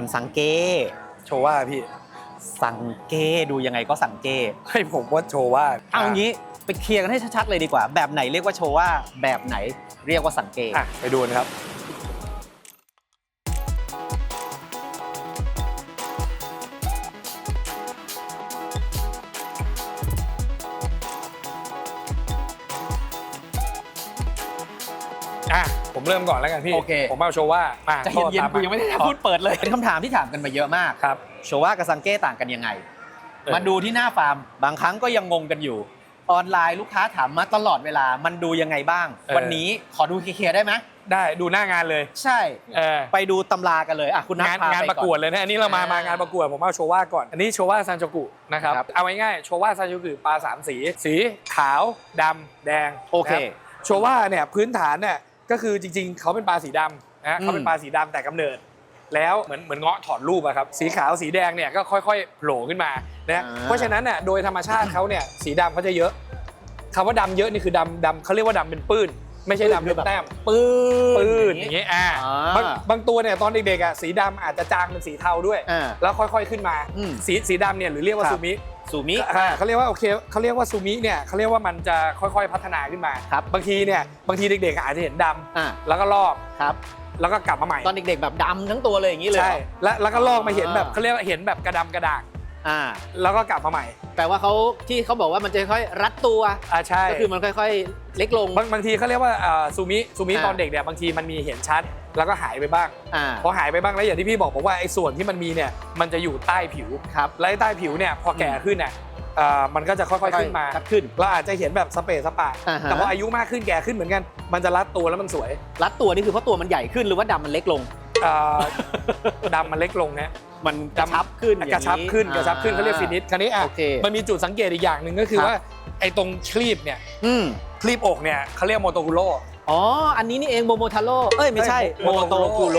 มันสังเกโชว่าพี่ สังเกดูยังไงก็สังเกให้ผมว่าโชว่าเอางี้ไปเคลียร์กันให้ชัดๆเลยดีกว่า แบบไหนเรียกว่าโชว่าแบบไหนเรียกว่าสังเกอะไปดูนะครับ ก่อนแล้วกันพี่ โอเค ผมเอาโชว่ามาใจะเย็นข้อตาๆกูยังไม่ได้พูดเปิดเลย เป็นคำถามที่ถามกันมาเยอะมากครับ โชว่ากับสังเกต่างกันยังไงเออมาดูที่หน้าฟาร์ม บางครั้งก็ยังงงกันอยู่ ออนไลน์ลูกค้าถามมาตลอดเวลา มันดูยังไงบ้าง วันนี้ขอดูเคลียร์ๆได้ไหมได้ดูหน้างานเลย ใช่เออไปดูตำรากันเลยอะคุณนัทงานพางานไปประกวดอนเลยนะอันนี้เรามาอ่ามมางานประกวดผมเอาโชว่าก่อน อันนี้โชว่าซันโจกุนะครับครับเอาง่ายๆโชว่าซันโจกุปลาสามสี สีขาวดำแดงโอเคนะครับโชว่าเนี่ยพื้นฐานเนี่ย ก็คือจริงๆ เขาเป็นปลาสีดำนะเขาเป็นอืมปลาสีดำแต่กำเนิด แล้วเหมือนเหมือนเงาะถอดรูปอะครับสีขาวสีแดงเนี่ยก็ค่อยๆโผล่ขึ้นมานะเพราะฉะนั้นเนี่ยโดยธรรมชาติเขาเนี่ยสีดำเขาจะเยอะคำว่าดำเยอะนี่คือดำดำเขาเรียกว่าดำเป็นปื้น ไม่ใช่ดำเป็นแต้ม ปื้น ปื้นอย่างเงี้ยอ่าอ่าบางบางตัวเนี่ยตอนเด็กๆอะสีดำอาจจะจางเป็นสีเทาด้วย อ่าแล้วค่อยๆขึ้นมา อืมสีสีดำเนี่ยหรือเรียกว่าครับ ซูมิ สูมิ อ่าเขาเรียกว่าโอเคเขาเรียกว่าซูมิเนี่ยเขาเรียกว่ามันจะค่อยๆพัฒนาขึ้นมาครับบางทีเนี่ยบางทีเด็กๆอาจจะเห็นดำอ่า แล้วก็ลอกครับ แล้วก็กลับมาใหม่ตอนเด็กๆแบบดำทั้งตัวเลยอย่างนี้เลยใช่เหรอแล้วแล้วก็ลอกมาเห็นแบบอ่า เขาเรียกว่าเห็นแบบกระดำกระด่างอ่า แล้วก็กลับมาใหม่แปลว่าเขาที่เขาบอกว่ามันจะค่อยๆรัดตัว อ่าใช่ก็คือมันค่อยๆ เล็กลง บางบางทีเขาเรียกว่าอ่าซูมิซูมิอ่า ตอนเด็กเนี่ยบางทีมันมีเห็นชัด แล้วก็หายไปบ้างอ่า พอหายไปบ้างแล้วอย่างที่พี่บอกบอกว่าไอ้ส่วนที่มันมีเนี่ยมันจะอยู่ใต้ผิวครับและไอ้ใต้ผิวเนี่ยพอแก่ขึ้นเนี่ยเอ่อมันก็จะค่อยๆขึ้นมา ชัดขึ้น เราอาจจะเห็นแบบสเปซสปะ อ่าฮะ แต่พออายุมากขึ้นแก่ขึ้นเหมือนกัน มันจะรัดตัวแล้วมันสวยรัดตัวนี่คือเพราะตัวมันใหญ่ขึ้นหรือว่าดำมันเล็กลง เอ่อ ดำมันเล็กลงนะ มันกระชับขึ้นอย่างนี้กระชับขึ้นกระชับขึ้นเขาเรียกฟินิชคราวนี้อะโอเค มันมีจุดสังเกตอีกอย่างหนึ่งก็คือครับ ว่าไอ้ตรงคลีบเนี่ยอืมคลีบอกเนี่ยเขาเรียกโมโตกุโร อ๋อ อันนี้นี่เองโมโมทาโร่เอ้ยไม่ใช่โมโตกุโร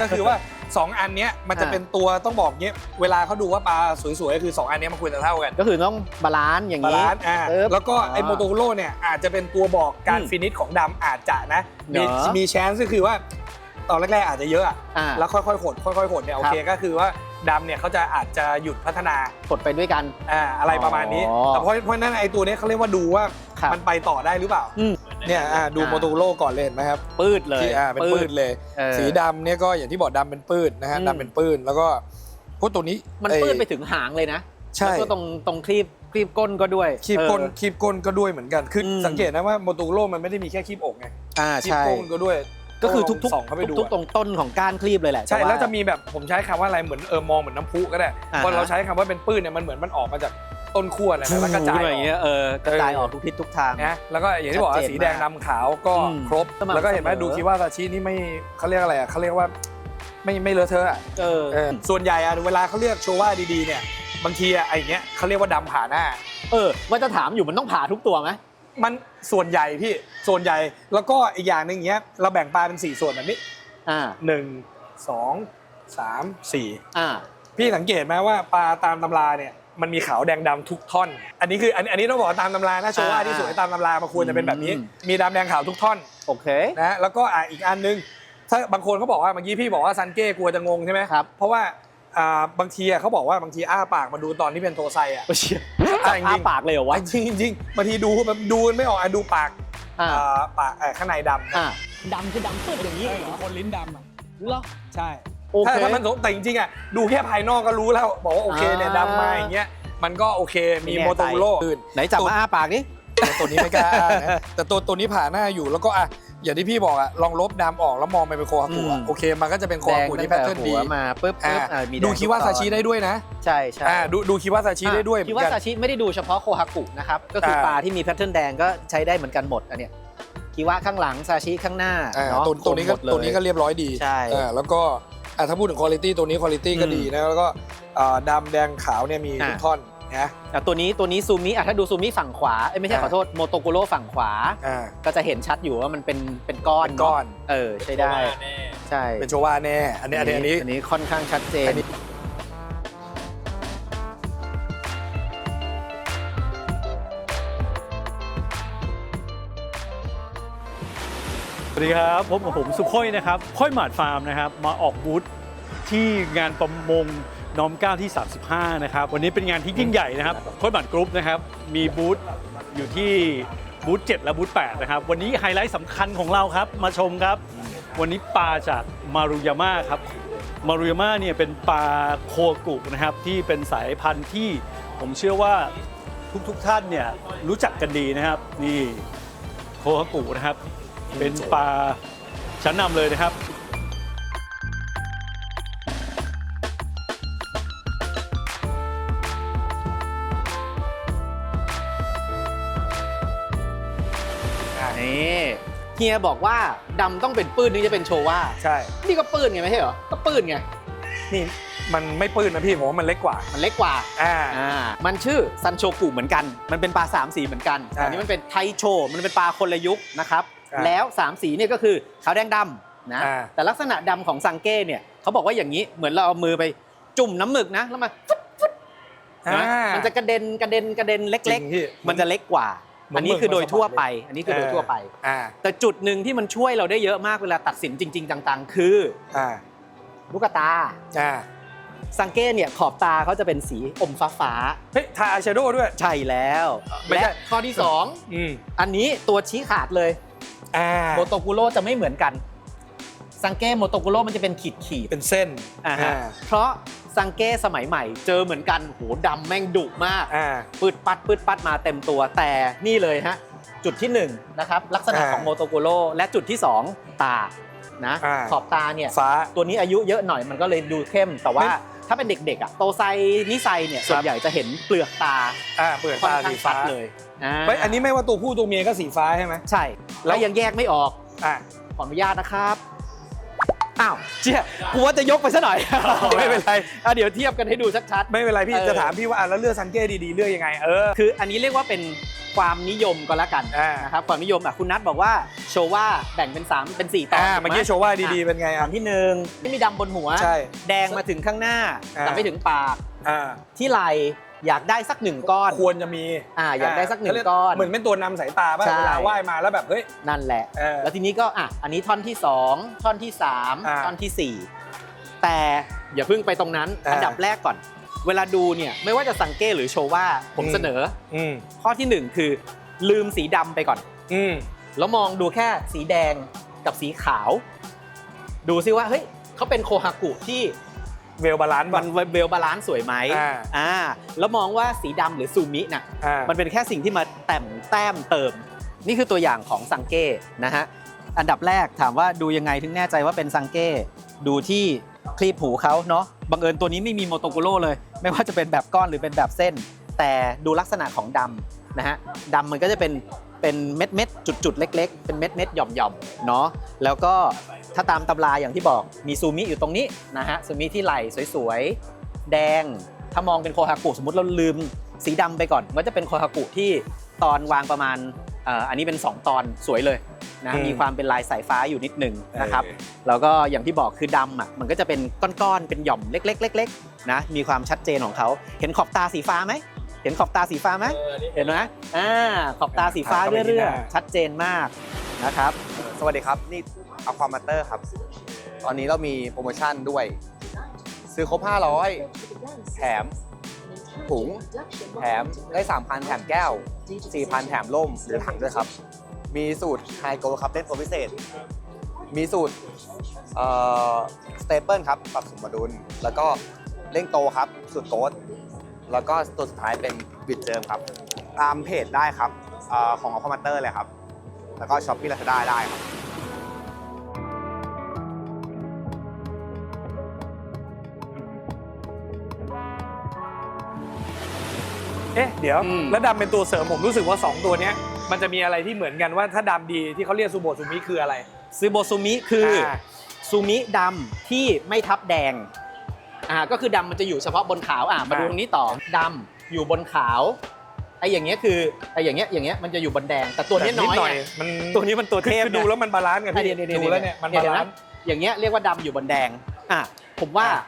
ก็คือว่าสองอันเนี้ยมันจะอ่าเป็นตัวต้องบอกเนี้ยเวลาเขาดูว่าปลาสวยๆก็คือสองอันเนี้ยมันควรจะเท่ากัน ก็คือต้องบาลานซ์อย่างบานี้ลานซ์อ่าปึ๊บแล้วก็ไอ้อ่าโมโตโรเนี่ยอาจจะเป็นตัวบอกการอืมฟินิชของดำอาจจะนะ มีเหรอมีแชนซ์ก็คือว่าตอนแรกๆอาจจะเยอะอะอ่าแล้วค่อยๆหดค่อยๆหดเนี่ยโอเคก็คือว่าดำเนี่ยเขาจะอาจจะหยุดพัฒนากดไปด้วยกันอ่าอะไรประมาณนี้อ๋อแต่เพราะเพราะฉะนั้นไอ้ตัวเนี้ยเขาเรียกว่าดูว่าครับมันไปต่อได้หรือเปล่าอืม เนี่ยอ่าดูอ่าโมโตโรก่อนเลยเห็นไหมครับปืดเลยที่อ่าเป็นปื้นเลย เออ สีดำเนี่ยก็อย่างที่บอกดำเป็นปื้นนะฮะอืม ดำเป็นปื้นแล้วก็พวกตัวนี้มันเอ่ยปืดไปถึงหางเลยนะใช่แล้วก็ตรงตรงคลีบคลีบก้นก็ด้วยคีบก้นเออ คีบก้นก็ด้วยเหมือนกันคืออม สังเกตนะว่าโมโตโรมันไม่ได้มีแค่คีบอกไงอ่าคีบใช่ ก้นก็ด้วยก็คือลงทุกส่องเข้าไปดูๆทุกๆตรงต้นของก้านคลีบเลยแหละใช่ต่า แล้วจะมีแบบผมใช้คำว่าอะไรเหมือนเออมองเหมือนน้ำพุก็ได้อ่าฮะ พอเราใช้คำว่าเป็นปื้นเนี่ยมันเหมือนมันออกมาจาก ต้นขั้วเลยนะแล้วกระจายขึ้นอมาออย่างเงี้กยเออกระจายออกทุกทิศทุกทาง นะแล้วก็อย่างที่บอกว่าชัดเจนสีแดงมากดำขาวก็อืมครบ สม่ำแล้วก็เห็นไหมเสมอ ดูคิว่าซาชินี่ไม่เขาเรียกอะไรอะเขาเรียกว่าไม่ไม่เลอะเทอะอะเออเออส่วนใหญ่อะเวลาเขาเรียกโชว่าดีๆเนี่ยบางทีอะไอ้เงี้ยเขาเรียกว่าดำผ่าหน้า เออว่าจะถามอยู่มันต้องผ่าทุกตัวไหม มันส่วนใหญ่พี่ส่วนใหญ่แล้วก็อีกอย่างหนึ่งเงี้ยเราแบ่งปลาเป็นสี่ส่วนแบบนี้อ่า หนึ่งสองสามสี่อ่า พี่สังเกตไหมว่าปลาตามตำราเนี่ย มันมีขาวแดงดำทุกท่อน อันนี้คืออันอันนี้ต้องบอกว่าตามตำรานะโชว่าอ่าที่สวยตามตำรามาควรจะเป็นแบบนี้อืมมีดำแดงขาวทุกท่อนโอเคนะแล้วก็อะอีกอันนึงถ้าบางคนเขาบอกว่าเมื่อกี้พี่บอกว่าซันเก้กลัวจะงงใช่ไหมครับเพราะว่าอ่าบางทีอะเขาบอกว่าบางทีอ้าปากมาดูตอนที่เป็นโทไซอะโอ้เชี่ยอะอ้าปากเลยเหรอวะจริงจริงๆบางทีดูแบบดูไม่ออกอะดูปากอ่าอ่าปากเอ่อข้างในดำอ่าดำคือดำปืดอย่างนี้เอเหรออคนลิ้นดำอะเหรอใช่ โอเค ถ้าถ้ามันสงแต่จริงๆอะดูแค่ภายนอกก็รู้แล้วบอกว่าโอเคเนี่ยอ่าดำมาอย่างเงี้ยมันก็โอเคมีไม่แน่โมโตใจโรไหนจับมาอ้าปากนี่แต่ตัวนี้ไม่กล้าอ้านะแต่ตัวตัวนี้ผ่าหน้าอยู่แล้วก็อะอย่างที่พี่บอกอะลองลบดำออกแล้วมองไปเป็นโคฮากุอะโอเค มันก็จะเป็นโคแดฮางกุตั้ที่งแพทแต่เทิร์นหัดีวมาปุ๊บอะปุ๊บอ่ามีแดงดูคิว่าทุกตซาอนชิได้ด้วยนะใช่ใช่อ่าดูดูคิว่าซาชิได้ด้วยเหมืคิอนว่ากัน ซาชิไม่ได้ดูเฉพาะโคฮากุนะครับ ก็คืออ่าปลาที่มีแพทเทิร์นแดงก็ใช้ได้เหมือนกันหมดอันเนี้ยคิว่าข้างหลังซาชิข้างหน้าอ่าเนาะตัวตัวนี้ก็ครบหมดเลย ตัวนี้ก็เรียบร้อยดีใช่อ่าแล้วก็ อะถ้าพูดถึงคุณภาพตัวนี้คุณภาพก็อืมดีนะแล้วก็อ่าดำแดงขาวเนี่ยมีอ่าทุกท่อนนะอะตัวนี้ตัวนี้ซูมิอะถ้าดูซูมิฝั่งขวาเอ้ยไม่ใช่อ่าขอโทษโมโตกุโรฝั่งขวา อ่า ก็จะเห็นชัดอยู่ว่ามันเป็นเป็นก้อนเป็นก้อน เะเออใช้ได้ ใช่เป็นโชว่าแน่อันนี้อันนี้อันนี้ อันนี้ค่อนข้างชัดเจนอันนี้ส ดีครับผมผมสุโค้ยนะครับ ค่อยหมาดฟาร์มนะครับ มาออกบูธที่งานประมงน้อมเกล้าที่ 35 นะครับ วันนี้เป็นงานที่ยิ่งใหญ่นะครับโค้ดบัตรกรุ๊ปนะครับ มีบูธอยู่ที่บูธ7และบูธ8นะครับ วันนี้ไฮไลท์สำคัญของเราครับ มาชมครับ วันนี้ปลาจากมารุยาม่าครับ มารุยาม่าเนี่ยเป็นปลาโคกุนะครับ ที่เป็นสายพันธุ์ที่ผมเชื่อว่าทุกๆท่านเนี่ยรู้จักกันดีนะครับ นี่โคฮากุนะครับ เป็นปลาชั้นนำเลยนะครับ นี่เฮียบอกว่าดำต้องเป็นปื้นถึงจะเป็นโชว่า ใช่ นี่ก็ปื้นไงไม่ใช่เหรอ ก็ปื้นไง นี่มันไม่ปื้นนะพี่ผมว่ามันเล็กกว่า มันเล็กกว่า อ่า อ่า มันชื่อซันโชกุเหมือนกัน มันเป็นปลาสามสีเหมือนกันอ่าอันนี้มันเป็นไทโช มันเป็นปลาคนละยุคนะครับอ่า แล้วสามสีเนี่ยก็คือขาวแดงดำนะอ่าแต่ลักษณะดำของซังเก้เนี่ยเขาบอกว่าอย่างนี้เหมือนเราเอามือไปจุ่มน้ำหมึกนะแล้วมาฟึ๊บฟึ๊บนะอ่ามันจะกระเด็นกระเด็นกระเด็นจเล็ริกงพี่ๆมันจะเล็กกว่าเหมือนอันนี้คือโดยทั่วไปเหมือนอันนี้คือโดยทั่วไปอ่าแต่จุดหนึ่งที่มันช่วยเราได้เยอะมากเวลาตัดสินจริงๆจังๆ คืออ่าลูกตาอ่าสังเกตเนี่ยขอบตาเขาจะเป็นสีอมฟ้าฟ้าเฮ้ยทาอายแชโดว์ด้วยๆใช่แล้วไม่ใช่และข้อที่อืม2อันนี้ตัวชี้ขาดเลย อ่าโมโตกุโร่จะไม่เหมือนกัน สังเกตโมโตกุโร่มันจะเป็นขีดขีดเป็นเส้นๆอ่าฮะเพราะสังเกตสมัยใหม่ เจอเหมือนกันโหดำแม่งดุมากอ่าปืดปัดปืดปัดมาเต็มตัวแต่นี่เลยฮะจุดที่1นะครับลักษณะอ่าของโมโตกุโร่และจุดที่ 2 ตานะอ่าขอบตาเนี่ยฟ้าตัวนี้อายุเยอะหน่อยมันก็เลยดูเข้มแต่ว่าไม่ ถ้าเป็นเด็กๆอะโตไซนิไซเนี่ยครับส่วนใหญ่จะเห็นเปลือกตาอ่าเปลือกค่อนตาข้าสีงชัฟ้าดเลยอ่าเฮ้ยอันนี้ไม่ว่าตัวผู้ตัวเมียก็สีฟ้าใช่ไหม ใช่ แล้แล้ว วยังแยกไม่ออก อ่าขออนุญาตนะครับอ้าวเจี๊ยกูว่าจะยกไปซะหน่อย ไม่เป็นไรอะเดี๋ยวเทียบกันให้ดูชัด ไม่เป็นไรพี่เออ จะถามพี่ว่าอะแล้วเลือกซันเก้ดีๆเลือกยังไงเออ ๆ คืออันนี้เรียกว่าเป็น ความนิยมก็แล้วกันอ่านะครับความนิยมอะคุณนัทบอกว่าโชว์ว่าแบ่งเป็นสามเป็นสี่ตอนอ่าถูกไหเมื่อกี้โชว์ว่าดีๆ เป็นไงตออะนที่หนึ่งไม่มีดำบนหัว ใช่ แดงมาถึงข้างหน้าอ่า แต่ไม่ถึงปากอ่าที่ไหลอยากได้สักหนึ่งก้อน ควรจะมีอ่าอยากได้สักหนึ่งเขาเรียก้อนเหมือนเป็นตัวนำสายตาป่ะใช่ เวลาว่ายมาแล้วแบบเฮ้ยนั่นแหละ เออ แล้วทีนี้ก็อะอันนี้ท่อนที่ 2 ท่อนที่3อ่าท่อนทีสี่ 4 แต่อย่าเพิ่งไปตรงนั้น อ่า อันดับแรกก่อน เวลาดูเนี่ยไม่ว่าจะสังเกตหรือโชว์ว่าผมอืมเสนออืมข้อทีหนึ่1คือ ลืมสีดำไปก่อน อืมแล้วมองดูแค่สีแดงกับสีขาว ดูซิว่าเฮ้ยเขาเป็นโคฮากุที่เวลบาลานซ์มับ้านงเวลบาลานซ์สวยไหมอ่าอ่าแล้วมองว่าสีดำหรือซูมิน่ะอ่ามันเป็นแค่สิ่งที่มาแต่มแต้มเติม นี่คือตัวอย่างของซังเก้นะฮะ อันดับแรกถามว่าดูยังไงถึงแน่ใจว่าเป็นซังเก้ ดูที่ คลีบหูเขาเนาะบังเอิญตัวนี้ไม่มีโมโตโกโร่เลย ไม่ว่าจะเป็นแบบก้อนหรือเป็นแบบเส้น แต่ดูลักษณะของดำนะฮะดำมันก็จะเป็นเป็นเม็ดเม็ดจุดจุดเล็ก ๆ เป็นเม็ดเม็ดหย่อมหย่อมเนาะแล้วก็ถ้าตามตำราอย่างที่บอกมีซูมิอยู่ตรงนี้นะฮะซูมิที่ไหล่สวยๆ แดง ถ้ามองเป็นโคฮากุสมมติเราลืมสีดำไปก่อน ก็จะเป็นโคฮากุที่ตอนวางประมาณอันนี้เป็น 2 ตอนสวยเลย นะอืมมีความเป็นลายสายฟ้าอยู่นิดหนึ่งนะครับเออแล้วก็อย่างที่บอกคือดำอะมันก็จะเป็นก้อนๆเป็นหย่อมเล็กๆเล็กๆนะมีความชัดเจนของเขาเห็นขอบตาสีฟ้าไหมเห็นขอบตาสีฟ้าไหมเห็นไหมอ่าขอบตาสีฟ้าเรื่อยๆชัดเจนมากนะครับ สวัสดีครับนี่อความาเตอร์ครับ ตอนนี้เรามีโปรโมชั่นด้วย ซื้อครบ 500 แถมถุงแถมได้ 3,000 แถมแก้ว 4,000 แถมล่มหรือถังด้วยครับ มีสูตร ไฮโกครับเล่นตัวพิเศษ มีสูตรสเตเปิลครับปรับสมดุล แล้วก็เร่งโตครับสูตรโกดแล้วก็ตัวสุดท้ายเป็นบิดเจิมครับ ตามเพจได้ครับเออของอความาเตอร์เลยครับ แล้วก็ช้อปปี้ลาซาด้าได้ครับเอ๊ะเดี๋ยว อืม แล้วดำเป็นตัวเสริมผมรู้สึกว่า 2 ตัวเนี้ย มันจะมีอะไรที่เหมือนกันว่าถ้าดำดีที่เขาเรียกซูโบะซูมิคืออะไร ซูโบซูมิคือออ่าซูมิดำที่ไม่ทับแดงอ่าก็คือดำมันจะอยู่เฉพาะบนขาวอ่ามาดูตรงนี้ต่อดำอยู่บนขาวไอ้อย่างเงี้ยคือไอ้อย่างเงี้ยอย่างเงี้ยมันจะอยู่บนแดงแต่ตัวเนี้ยน้อยหน่อยไง มันตัวนี้มันตัวเทพคือดูนะแล้วมันบาลานซ์กันอะพี่เดี๋ยวๆๆๆดูแล้วเนี่ยมันเดี๋บายวลานะนซ์ อย่างเงี้ยเรียกว่าดำอยู่บนแดงอะผมว่าอะ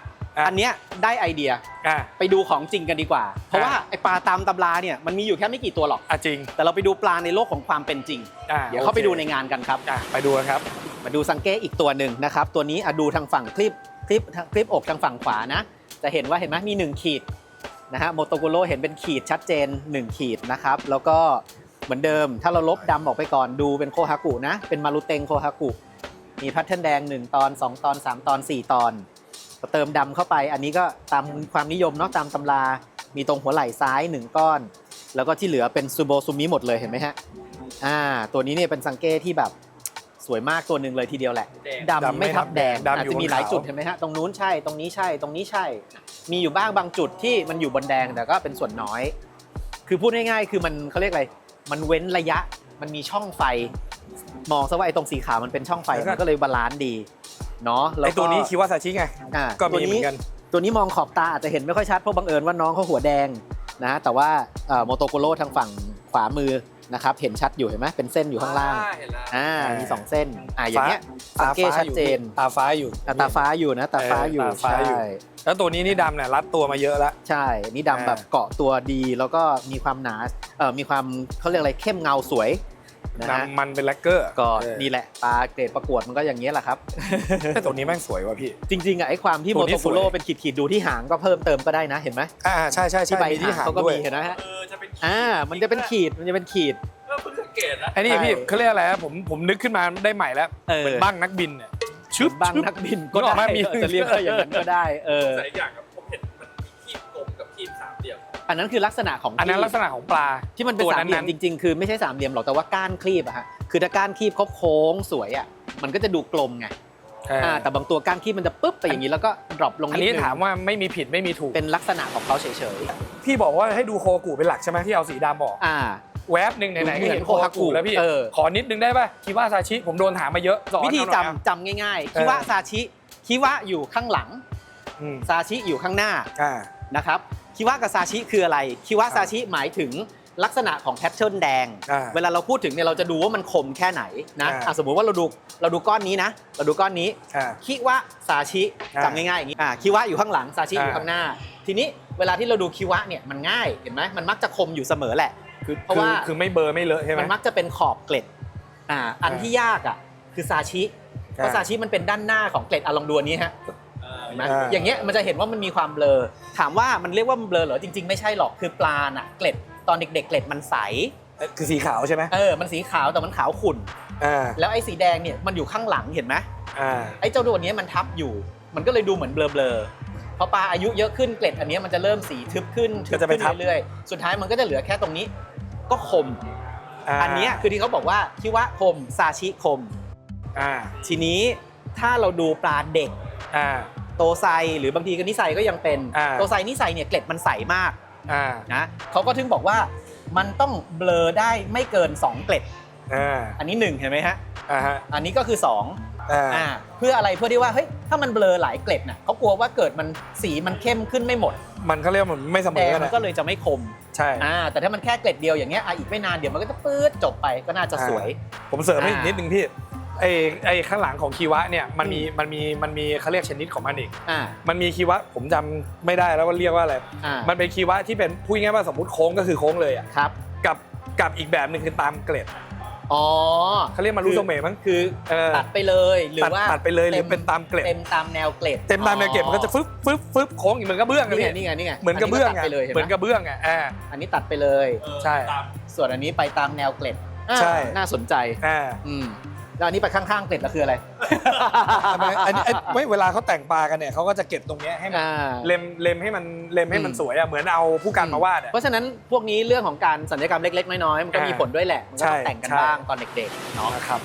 อันเนี้ยได้ไอเดียอะไปดูของจริงกันดีกว่า เพราะอะว่าไอปลาตามตำราเนี่ยมันมีอยู่แค่ไม่กี่ตัวหรอก อะจริงแต่เราไปดูปลาในโลกของความเป็นจริง อะเดี๋ยวเข้าไปโอคดูในงานกันครับ อะไปดูกันครับ มาดูสังเกตอีกตัวหนึ่งนะครับ ตัวนี้อะดูทางฝั่งคลิปคลิปคลิปอกทางฝั่งขวานะ จะเห็นว่าเห็นไหมมี 1 ขีดนะฮะโมโตโกโ o เห็นเป็นขีดชัดเจน 1 ขีดนะครับ แล้วก็เหมือนเดิมถ้าเราลบดำออกไปก่อนดูเป็นโคฮากุนะ เป็นมารุเตงโคฮากุมีแพทเทิร์นแดง 1 ตอน 2 ตอน 3 ตอน 4 ตอนก็ เติมดำเข้าไป อันนี้ก็ตามความนิยมเนาะตามตำรา มีตรงหัวไหล่ซ้าย 1 ก้อน แล้วก็ที่เหลือเป็นซูโบซูมิหมดเลยเห็นไหมฮะอ่าตัวนี้เนี่ยเป็นซังเก้ที่แบบสวยมากตัวหนึ่งเลยทีเดียวแหละดำดำไม่ไม่ทับแดงดำอาจอยู่จะมีบนหลายขาวจุดเห็นไหมฮะตรงนู้นใช่ตรงนี้ใช่ตรงนี้ใช่ มีอยู่บ้างบางจุดที่มันอยู่บนแดงแต่ก็เป็นส่วนน้อย คือพูดง่ายๆ คือมันเขาเรียกอะไร มันเว้นระยะมันมีช่องไฟ มองซะว่าไอ้ตรงสีขาวมันเป็นช่องไฟแล้วก็มันก็เลยบาลานซ์ดี เนาะแล้ไอก็ตัวนี้คิวาซาชิไง อ่าก็ตัวมีเหมือนกัน ตัวนี้มองขอบตาอาจจะเห็นไม่ค่อยชัดเพราะบังเอิญว่าน้องเขาหัวแดงนะแต่ว่าโมโตโกโ o ทางฝั่งขวามือนะครับเห็นชัดอยู่เห็นไหมเป็นเส้นอยู่ข้างล่างเห็นแล้ว อ่าอ่ามีมีสองเส้นอ่าอย่างเงี้ยสังเกตชัดเจนตาฟ้าอยู่ อะตาฟ้าอยู่นะตาฟ้าอยู่เออตาฟ้าใช่อยู่ แล้วตัวนี้นี่ดำเนี่ยรัดตัวมาเยอะแล้ว ใช่นี่ดำอ่าแบบเกาะตัวดีแล้วก็มีความหนาเอ่อมีความเขาเรียกอะไรเข้มเงาสวย นะฮะดำมันเป็นแลกเกอร์ก็เออนี่แหละปลาเกรดประกวดมันก็อย่างนี้ยแหละครับ แต่ตัวนี้แม่งสวยว่ะพี่ จริงๆอะไอ้ความที่ตัโมวนี้โตโกโ o สวยเป็นขีดๆดูที่หางก็เพิ่มเติมก็ได้นะเห็นไหมอ่าใช่ใช่ใช่ที่ใบมีที่หางหางเขาก็ด้วยมีเห็นนะฮะเออจะเป็นอ่ามันจะเป็นขีดมันจะเป็นขีด เออเพิ่งสังเกตนะ ไอ้นี่ใช่พี่เขาเรียกอะไรนะผมผมนึกขึ้นมาได้ใหม่แล้วเออเหมือนบ้างนักบินเนี่ยชึบบ้างชึบนักบินก็นึกออกไหมได้มี เออจะเรียกว่าอย่างนั้นก็ได้เออแต่อีกอย่างครับ อันนั้นคือลักษณะของอันนั้นครีบลักษณะของปลาที่มันเป็นตัวสามเหลี่ยมนั้นจริง ๆ คือไม่ใช่สามเหลี่ยมหรอกแต่ว่าก้านคลีบอะฮะคือถ้าก้านคลีบเขาโค้งสวยอะมันก็จะดูกลมไงเออออ่าแต่บางตัวก้านคลีบมันจะปุ๊บไปอย่างนี้แล้วก็ดรอปลงอันนิดนี้นึงถามว่าไม่มีผิดไม่มีถูกเป็นลักษณะของเขาเฉยพี่บอกว่าให้ดูโคกูเป็นหลักใช่ไหมที่เอาสีดำบอกๆอ่าแวบหนึ่งไหนๆก็เห็นดูโคเหมือนฮากุแล้วพี่เออขอนิดนึงได้ป่ะคิวาซาชิผมโดนถามมาเยอะสอนวิธีเอาหน่อยจำจำง่ายๆคิวะซาชิคิวะอยู่ข้างหลังอืมซาชิอยู่ข้างหน้าอ่านะครับ คิวะกับซาชิคืออะไร คิวะซาชิหมายถึงลักษณะของแพทเทิร์นแดง อ่าเวลาเราพูดถึงเนี่ยเราจะดูว่ามันคมแค่ไหนนะอ่า อะสมมุติว่าเราดูเราดูก้อนนี้นะ เราดูก้อนนี้ อ่า คิวะซาชิอ่าจำง่ายๆอย่างนี้อ่าคิวะอยู่ข้างหลังซาชิอ่าอยู่ข้างหน้า ทีนี้เวลาที่เราดูคิวะเนี่ยมันง่ายเห็นไหมมันมักจะคมอยู่เสมอแหละ คือเพราะว่า คือคือไม่เบลอร์ไม่เลอะใช่ไหม มันมักจะเป็นขอบเกล็ดอ่าอันอ่าที่ยากอะคือซาชิเพราะอ่า ซาชิมันเป็นด้านหน้าของเกล็ดอะลองดูอันนี้ฮะเห็น ไหมอ่า อย่างเงี้ยมันจะเห็นว่ามันมีความเบลอ ถามว่ามันเรียกว่ามันเบลอเหรอจริง ๆ ไม่ใช่หรอกคือปลาน่ะเกล็ดตอนเด็ก ๆ เกล็ดมันใสเอ้ยคือสีขาวใช่ไหมเออมันสีขาวแต่มันขาวขุ่น อ่าแล้วไอ้สีแดงเนี่ยมันอยู่ข้างหลังเห็นไหมอ่าไอ้เจ้าตัวเนี้ยมันทับอยู่ มันก็เลยดูเหมือนเบลอๆพอปลาอายุเยอะขึ้นเกล็ดอันเนี้ยมันจะเริ่มสีทึบขึ้นทึก็บจะไปขึ้นทับเรื่อยๆสุดท้ายมันก็จะเหลือแค่ตรงนี้ ก็คมาอันเนี้ยคือที่เขาบอกว่าที่ว่าคมซาชิคม อ่าทีนี้ถ้าเราดูปลาเด็ก อ่า โตไซหรือบางทีก็นิไซก็ยังเป็นอ่าโตไซนิไซเนี่ยเกล็ดมันใสมากอ่านะเขาก็ถึงบอกว่ามันต้องเบลอได้ไม่เกิน 2 เกล็ดอ่าอันนี้ 1 เห็นไหมฮะอ่าฮะอันนี้ก็คือ2อ่าอ่าเพื่ออะไรเพื่อที่ว่าเฮ้ยถ้ามันเบลอหลายเกล็ดน่ะเขากลัวว่าเกิดมันสีมันเข้มขึ้นไม่หมด มันเขาเรียกว่ามันไม่เสมแดองกันมันอะก็เลยจะไม่คมใช่อ่าแต่ถ้ามันแค่เกล็ดเดียวอย่างเงี้ยอะอีกไม่นานเดี๋ยวมันก็จะปื๊ดจบไปก็น่าจะสวย ผมเสริมให้อีกอ่านินิดนึงพี่ ไอ้ไอ้ข้างหลังของคีวะเนี่ยมันมีมันมีมันมีเขาเรียกชนิดของมันอีก อ่า มันมีคีวะผมจำไม่ได้แล้วว่าเรียกว่าอะไร อ่ามันเป็นคีวะที่เป็นพูดง่ายๆว่าสมมติโค้งก็คือโค้งเลยอะครับ กับกับอีกแบบหนึ่งคือตามเกล็ดอ๋อ เขาเรียกมารุโซเมะมั้งคือเออ ตัดไปเลยหรือตัดว่าตัดไปเลยหรือเป็นตามเกล็ด เต็มตามแนวเกล็ดเต็มตามแนวเกล็ดมันก็จะฟึบฟึบฟึบโค้งอีกเหมือนกระเบื้องอะนี่ไงพี่นี่ไงนี่ไงเหมือนกระเบื้องตัดอะไปเลยเห็นเหมือนไหมกระเบื้องอะอ่า อันนี้ตัดไปเลย ใช่ ส่วนอันนี้ไปตามแนวเกล็ดอ่าใช่ น่าสนใจ อ่า อืม แล้วอันนี้ไปข้างๆเกล็ดแล้วคืออะไร ทำไมอันนี้อันไม่เวลาเขาแต่งปลากันเนี่ยเขาก็จะเก็บตรงเนี้ยให้มันอ่า เล็มเล็มให้มันเล็มให้มันอืม สวยอะเหมือนเอาผู้กันมาวาดอะเพราะฉะนั้นพวกนี้เรื่องของการสัญญกรรมเล็ก ๆ น้อยๆมันก็อ่ามีมีผลด้วยแหละมันก็ต้องใช่แต่งกันใช่ บ้างตอนเด็กๆเนาะ นะครับ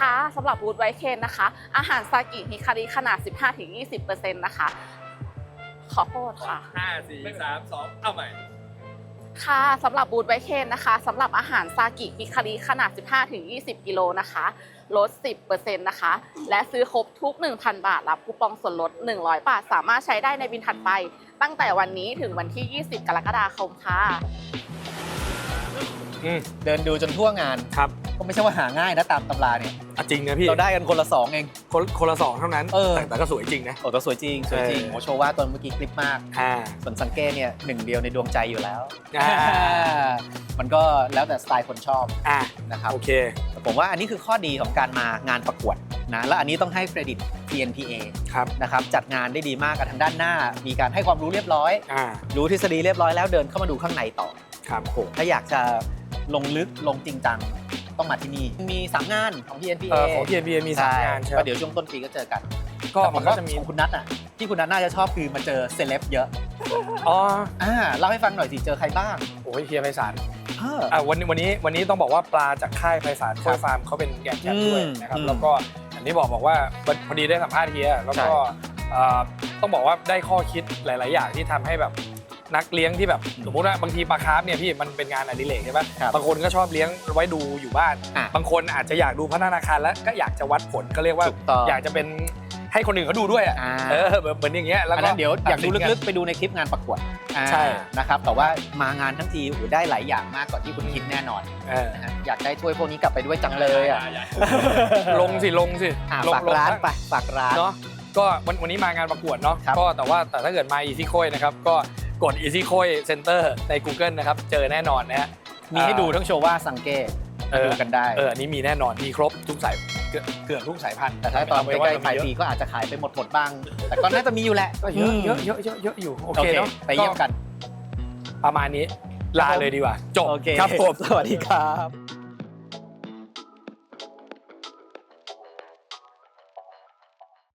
ค่ะสำหรับบูธไวท์เคนนะคะ อาหารซากิฮิคาริขนาด 15-20%นะคะ ขอโทษค่ะ ห้าสี่สามสองเอาใหม่ ค่ะสำหรับบูธไวเคนนะคะสำหรับอาหารซากิฮิคาริขนาด 15-20 กิโลนะคะลด 10%นะคะ และซื้อครบทุก 1,000 บาท รับคูปองส่วนลด 100 บาท สามารถใช้ได้ในบินถัดไป ตั้งแต่วันนี้ถึงวันที่ 20 กรกฎาคมค่ะ อืมเดินดูจนทั่วงาน ครับก็ไม่ใช่ว่าหาง่ายนะตามตำราเนี่ย อะจริงนะพี่เราได้กันคนละสองเอง คนคนละสองเท่านั้นเออ แต่แต่ก็สวยจริงนะ โอ้แต่สวยจริง สวยจริงเออ โอโชว่าตัวเมื่อกี้คลิปมาก อ่า ส่วนสังเก้เนี่ยหนึ่งเดียวในดวงใจอยู่แล้ว อ่า มันก็แล้วแต่สไตล์คนชอบอ่านะครับ โอเค ผมว่าอันนี้คือข้อดีของการมางานประกวดนะและอันนี้ต้องให้เครดิต TNPA ครับ นะครับจัดงานได้ดีมากกับทางด้านหน้า มีการให้ความรู้เรียบร้อย อ่า รู้ทฤษฎีเรียบร้อยแล้วเดินเข้ามาดูข้างในต่อ ครับโอ้โหถ้าอยากจะ ลงลึกลงจริงจังต้องมาที่นี่ มี 3 งานของ TNPA เอ่อของ TNP มีสามงานใช่ไหมก็เดี๋ยวช่วงต้นปีก็เจอกันก็แต่ผมันมก็ว่าจะมี ของคุณนัทอะที่คุณนัทน่าจะชอบคือมาเจอเซเลบเยอะอ๋อ อ่าเล่าให้ฟังหน่อยสิเจอใครบ้างโอ้ยเฮียไพศาลเออ อะวันนี้วันนี้วันนี้ต้องบอกว่าปลาจากค่ายไพศาลโค้ยฟาร์มเขาเป็นแกนแชมป์ด้วยอืมนะครับ อืมแล้วก็อันนี้บอกบอกว่าพอดีได้สัมภาษณ์เฮียแล้วก็ใช่ เอ่อต้องบอกว่าได้ข้อคิดหลาย ๆ อย่างที่ทำให้แบบ นักเลี้ยงที่แบบสมมติว่าบางทีปลาคาร์ฟเนี่ยพี่มันเป็นงานอดิเรกใช่ปะครับบางคนก็ชอบเลี้ยงไว้ดูอยู่บ้านอะบางคนอาจจะอยากดูพัฒนาการแล้วก็อยากจะวัดผลก็เรียกว่าถูกต้องอยากจะเป็นให้คนอื่นเขาดูด้วยอะอ่าเออแบบเหมือนอย่างเงี้ยแล้วอันก็นั้นเดี๋ยวอยากดูตัสินลึกๆไปดูในคลิปงานประกวดอ่าใช่นะครับแต่ว่ามางานทั้งทีโอ้โหได้หลายอย่างมากกว่าที่คุณคิดแน่นอนเออนะฮะอยากได้ถ้วยพวกนี้กลับไปด้วยจังเลยอะลงสิลงสิอะลงฝากลงร้านทั้งไปฝากร้านเนาะก็วันวันนี้มางานประกวดเนาะครับก็แต่ว่าแต่ถ้าเกิดมา Easy c o i นะครับก็ กด Easy c o i Center ใน Google นะครับ เจอแน่นอนนะฮะมีให้ดูทั้งโชว่าสังเก้เออดูกันได้ เอออันนี้มีแน่นอน มีครบทุกสายเกือบเกือบทุกสายพันธุ์ แต่ถ้าตอนใกล้ๆปลายปีเยอะก็อาจจะขายไปหมดหมดๆบ้าง แต่ก็น่าจะมีอยู่แหละ ก็เยอะเยอะเยอะเยอะเยอะอยู่ โอโอเคเคเนาะ ไปเยี่ยมกัน ประมาณนี้ ลาเลยดีกว่า จบโอเคครับผม สวัสดีครับ